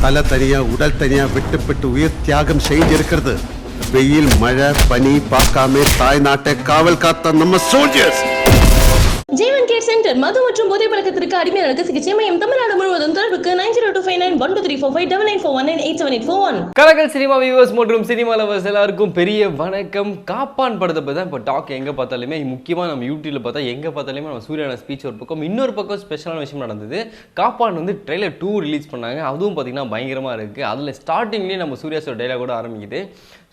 தலை தனியாக உடல் தனியா விட்டுப்பட்டு உயிர் தியாகம் செஞ்சிருக்கிறது வெயில் மழை பனி பார்க்காம தாய்நாட்டை காவல் காத்த நம்ம சோல்ஜர்ஸ் ஜீவன் கேர் சென்டர் மது மற்றும் போதை பழக்கத்திற்கு அடிமையாளருக்கு சிகிச்சை மையம் தமிழ்நாடு முழுவதும் தொடர்புக்கு nine zero two five nine one two three four five double nine four one nine eight seven eight four one Kalakal cinema viewers மற்றும் சினிமா லவர்ஸ் எல்லாருக்கும் பெரிய வணக்கம். காப்பான் படத்தை பற்றி தான் இப்போ டாக் எங்கே பார்த்தாலுமே முக்கியமாக நம்ம யூடியூப்ல பார்த்தா எங்கே பார்த்தாலுமே நம்ம சூரியன ஸ்பீச் ஒரு பக்கம் இன்னொரு பக்கம் ஸ்பெஷலான விஷயம் நடந்தது. காப்பான் வந்து ட்ரெய்லர் டூ ரிலீஸ் பண்ணாங்க. அதுவும் பார்த்தீங்கன்னா பயங்கரமாக இருக்குது அதில் ஸ்டார்டிங்லேயே நம்ம சூர்யா சார் டைலாக் கூட ஆரம்பிக்குது.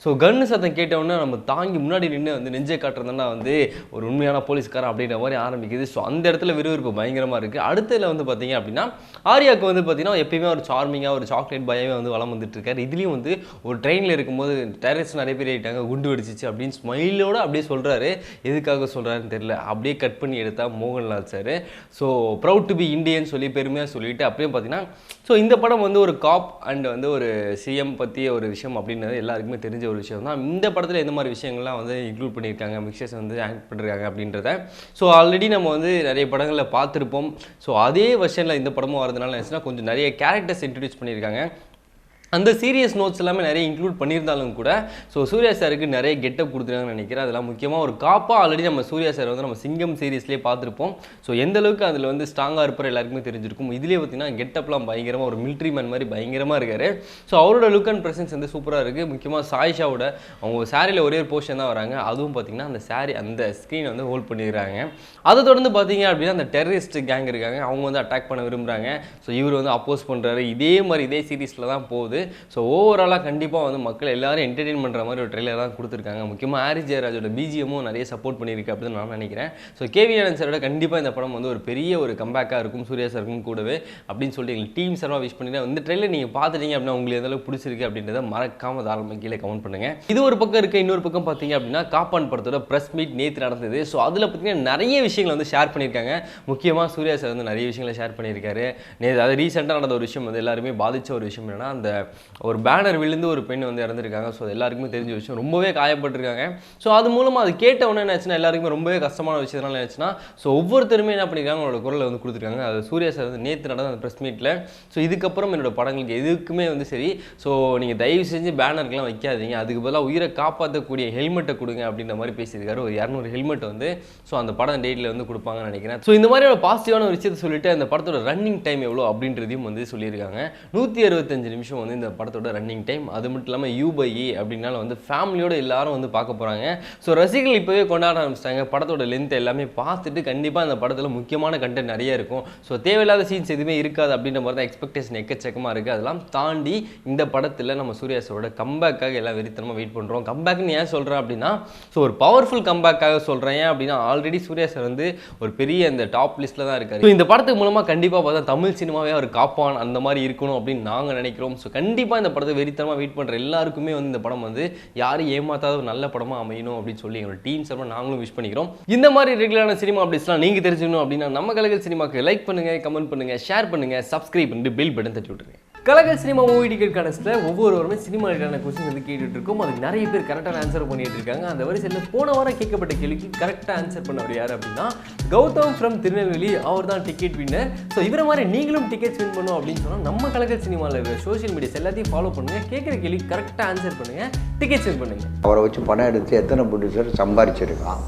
ஸோ கன்னு சத்தம் கேட்டவுடனே நம்ம தாங்கி முன்னாடி நின்று வந்து நெஞ்சை காட்டுறதுன்னா வந்து ஒரு உண்மையான போலீஸ்காரன் அப்படின்ற மாதிரி ஆரம்பிக்குது ஸோ அந்த இடத்துல விறுவிறுப்பு பயங்கரமாக இருக்குது அடுத்ததுல வந்து பார்த்தீங்க அப்படின்னா ஆர்யாவுக்கு வந்து பார்த்தீங்கன்னா எப்பயுமே ஒரு சார்மிங்காக ஒரு சாக்லேட் பயமே வந்து வளம் வந்துட்டு இருக்காரு. இதுலேயும் வந்து ஒரு ட்ரெயினில் இருக்கும்போது டெரரிஸ்ட் நிறைய பேர் ஆகிட்டாங்க குண்டு வெடிச்சிச்சு அப்படின்னு ஸ்மைலோட அப்படியே சொல்கிறாரு எதுக்காக சொல்கிறாருன்னு தெரியல. அப்படியே கட் பண்ணி எடுத்தால் Mohanlal sir. So proud to be Indian சொல்லி பெருமையாக சொல்லிட்டு அப்படியே பார்த்தீங்கன்னா ஸோ இந்த படம் வந்து ஒரு காப் அண்ட் வந்து ஒரு சிஎம் பற்றிய ஒரு விஷயம் அப்படின்றது எல்லாருக்குமே தெரிஞ்ச ஒரு விஷயம் தான் இந்த படத்தில் எந்த மாதிரி விஷயங்கள்லாம் வந்து இன்க்ளூட் பண்ணியிருக்காங்க மிக்சர்ஸ் வந்து ஆக்ட் பண்ணிருக்காங்க அப்படின்றத. ஸோ ஆல்ரெடி நம்ம வந்து நிறைய படங்களில் பார்த்துருப்போம். ஸோ அதே வருஷனில் இந்த படமும் வரதுனால என்னச்சுன்னா கொஞ்சம் நிறைய கேரக்டர்ஸ் இன்ட்ரடியூஸ் பண்ணியிருக்காங்க. அந்த சீரியஸ் நோட்ஸ் எல்லாமே நிறைய இன்க்ளூட் பண்ணியிருந்தாலும் கூட ஸோ சூர்யா சாருக்கு நிறைய கெட்டப் கொடுத்துருக்காங்கன்னு நினைக்கிறேன். அதெல்லாம் முக்கியமாக ஒரு காப்பாக ஆல்ரெடி நம்ம சூர்யா சார் வந்து நம்ம சிங்கம் சீரியஸ்லேயே பார்த்துருப்போம். ஸோ எந்த அளவுக்கு அதில் வந்து ஸ்ட்ராங்காக இருப்பார் எல்லாருக்குமே தெரிஞ்சிருக்கும். இதுலேயே பார்த்தீங்கன்னா கெட்டப்லாம் பயங்கரமாக ஒரு மிலிட்ரி மேன் மாதிரி பயங்கரமாக இருக்கார். ஸோ அவரோட லுக் அண்ட் ப்ரெசன்ஸ் வந்து சூப்பராக இருக்குது முக்கியமாக சாயிஷாவோட அவங்க சாரியில் ஒரே ஒரு போர்ஷன் தான் வராங்க. அதுவும் பார்த்தீங்கன்னா அந்த சாரி அந்த ஸ்க்ரீனை வந்து ஹோல்ட் பண்ணிடுறாங்க. அதை தொடர்ந்து பார்த்தீங்க அப்படின்னா அந்த டெரரிஸ்ட் கேங் இருக்காங்க. அவங்க வந்து அட்டாக் பண்ண விரும்புகிறாங்க ஸோ இவர் வந்து அப்போஸ் பண்ணுறாரு இதே மாதிரி இதே சீரீஸில் தான் போகுது. ஸோ ஓவராலாக கண்டிப்பாக வந்து மக்கள் எல்லாரும் என்டர்டெயின் பண்ணுற மாதிரி ஒரு ட்ரெயிலர் தான் கொடுத்துருக்காங்க. முக்கியமாக ஹாரி ஜெயராஜோட பிஜிஎமும் நிறைய சப்போர்ட் பண்ணியிருக்கு அப்படின்னு நான் நினைக்கிறேன். ஸோ கேவி ஆனந்த் சாரோட கண்டிப்பாக இந்த படம் வந்து ஒரு பெரிய ஒரு கம்பேக்காக இருக்கும் சூர்யா சாருக்கும் கூடவே அப்படின்னு சொல்லிட்டு எங்கள் டீம் சார்பாக விஷ் பண்ணிட்டேன் இந்த ட்ரெயிலர் நீங்கள் பார்த்துட்டீங்க அப்படின்னா உங்களுக்கு எந்த பிடிச்சிருக்கு அப்படின்றத மறக்காமல் தாராளமாக கீழே கமெண்ட் பண்ணுங்கள் இது ஒரு பக்கம் இருக்க இன்னொரு பக்கம் பார்த்தீங்க அப்படின்னா காப்பான் படத்தோட ப்ரெஸ் மீட் நேற்று நடந்தது. ஸோ அதில் பார்த்தீங்கன்னா நிறைய விஷயங்கள் வந்து ஷேர் பண்ணியிருக்காங்க. முக்கியமாக சூர்யா சார் வந்து நிறைய விஷயங்களை ஷேர் பண்ணியிருக்காரு. நேற்று அது ரீசெண்டாக நடந்த ஒரு விஷயம் வந்து எல்லாருமே பாதித்த ஒரு விஷயம் என்னென்னா அந்த ஒரு பேனர் விழுந்து ஒரு பெண் வந்து இறந்துருக்காங்க. ஸோ எல்லாருக்குமே தெரிஞ்ச விஷயம். ரொம்பவே காயப்பட்டிருக்காங்க. ஸோ அது மூலமாக அது கேட்ட உடனே என்னாச்சுன்னா எல்லாருக்குமே ரொம்பவே கஷ்டமான விஷயத்தினால என்னாச்சுன்னா ஸோ ஒவ்வொருத்தருமே என்ன பண்ணியிருக்காங்க அவங்களோட குரலை வந்து கொடுத்துருக்காங்க. அது சூர்யா சார் வந்து நேற்று நடந்த அந்த ப்ரெஸ் மீட்டில் ஸோ இதுக்கப்புறம் என்னோட படங்களுக்கு எதுக்குமே வந்து சரி. ஸோ நீங்கள் தயவு செஞ்சு பேனருக்குலாம் வைக்காதீங்க. அதுக்கு பதிலாக உயிரை காப்பாற்றக்கூடிய ஹெல்மெட்டை கொடுங்க அப்படின்ற மாதிரி பேசியிருக்காரு. ஒரு இரநூறு ஹெல்மெட் வந்து ஸோ அந்த படம் டேட்டில் வந்து கொடுப்பாங்கன்னு நினைக்கிறேன். ஸோ இந்த மாதிரி ஒரு பாசிட்டிவான ஒரு விஷயத்தை சொல்லிட்டு அந்த படத்தோட ரன்னிங் டைம் எவ்வளோ அப்படின்றதையும் வந்து சொல்லியிருக்காங்க. நூற்றி அறுபத்தஞ்சு நிமிஷம் வந்து இந்த படத்தோட ரன்னிங் டைம் அது மட்டும் இல்லாமல் யூபைஇ e அப்படின்னால வந்து ஃபேமிலியோட எல்லாரும் வந்து பார்க்க போகிறாங்க ஸோ ரசிகர்கள் இப்போவே கொண்டாட ஆரம்பிச்சிட்டாங்க. படத்தோட லென்த் எல்லாமே பார்த்துட்டு கண்டிப்பாக அந்த படத்தில் முக்கியமான கண்டென்ட் நிறைய இருக்கும். ஸோ தேவையில்லாத சீன்ஸ் எதுவுமே இருக்காது அப்படின்ற மாதிரி தான் எக்ஸ்பெக்டேஷன் எக்கச்சக்கமாக இருக்குது அதெல்லாம் தாண்டி இந்த படத்தில் நம்ம சூர்யா சாரோட கம்பேக்காக எல்லாம் வெறித்தனமாக வெயிட் பண்ணுறோம் கம்பேக்னு ஏன் சொல்கிறேன் அப்படின்னா ஸோ ஒரு பவர்ஃபுல் கம்பேக்காக சொல்கிறேன் ஏன் அப்படின்னா ஆல்ரெடி சூர்யா சார் வந்து ஒரு பெரிய அந்த டாப் லிஸ்ட்டில் தான் இருக்காரு. ஸோ இந்த படத்துக்கு மூலமாக கண்டிப்பாக பார்த்தா தமிழ் சினிமாவே அவர் காப்பான் அந்த மாதிரி இருக்கணும் அப்படின்னு நாங்கள் நினைக்கிறோம். ஸோ கண்டிப்பாக இந்த படத்தை வெறித்தனமாக வெயிட் பண்ணுற எல்லாருக்குமே வந்து இந்த படம் வந்து யாரும் ஏமாத்தாத ஒரு நல்ல படமாக அமையணும் அப்படின்னு சொல்லி எங்களோட டீம் சார்பாக நாங்களும் விஷ் பண்ணிக்கிறோம். இந்த மாதிரி ரெகுலரான சினிமா அப்டேட்ஸ்லாம் நீங்கள் தெரிஞ்சுக்கணும் அப்படின்னா நம்ம கலைகள் சினிமாக்கு லைக் பண்ணுங்க கமெண்ட் பண்ணுங்க ஷேர் பண்ணுங்க சப்ஸ்கிரைப் பண்ணிட்டு பில் பட்டன் தட்டி விட்டுருங்க. கலகல் சினிமா மூவி டிக்கெட் கணஸ்ட்டில் ஒவ்வொருவருமே சினிமா ரிலேட்டான கொஸ்டின் வந்து கேட்டுட்டு இருக்கோம் அதுக்கு நிறைய பேர் கரெக்டான ஆன்சர் பண்ணிட்டு இருக்காங்க அந்த வரிசையில் போன வாரம் கேட்கப்பட்ட கேள்விக்கு கரெக்டாக ஆன்சர் பண்ணவர் யார் அப்படின்னா கௌதம் ஃப்ரம் திருநெல்வேலி. அவர் தான் டிக்கெட் வின்னர் ஸோ இவரை மாதிரி நீங்களும் டிக்கெட்ஸ் வின் பண்ணும் அப்படின்னு சொன்னால் நம்ம கலகல் சினிமாவில் இருக்கிற சோஷியல் மீடியாஸ் எல்லாத்தையும் ஃபாலோ பண்ணுங்கள் கேட்குற கேள்வி கரெக்டாக ஆன்சர் பண்ணுங்கள் டிக்கெட்ஸ் வின் பண்ணுங்கள் அவரை வச்சு படம் எடுத்து எத்தனை ப்ரொடியூசர் சம்பாரிச்சிருக்கான்?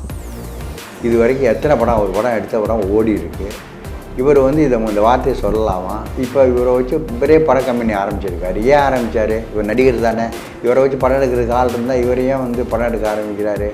இது வரைக்கும் எத்தனை படம் ஒரு படம் எடுத்த படம் ஓடி இருக்குது இவர் வந்து இதை இந்த வார்த்தையை சொல்லலாமா? இப்போ இவரை வச்சு இவரே பட கம்பெனி ஆரம்பிச்சிருக்காரு. ஏன் ஆரம்பித்தார் இவர் நடிகர் தானே. இவரை வச்சு படம் எடுக்கிறதுக்கு ஆள் இருந்தால் இவரையும் வந்து படம் எடுக்க ஆரம்பிக்கிறாரு.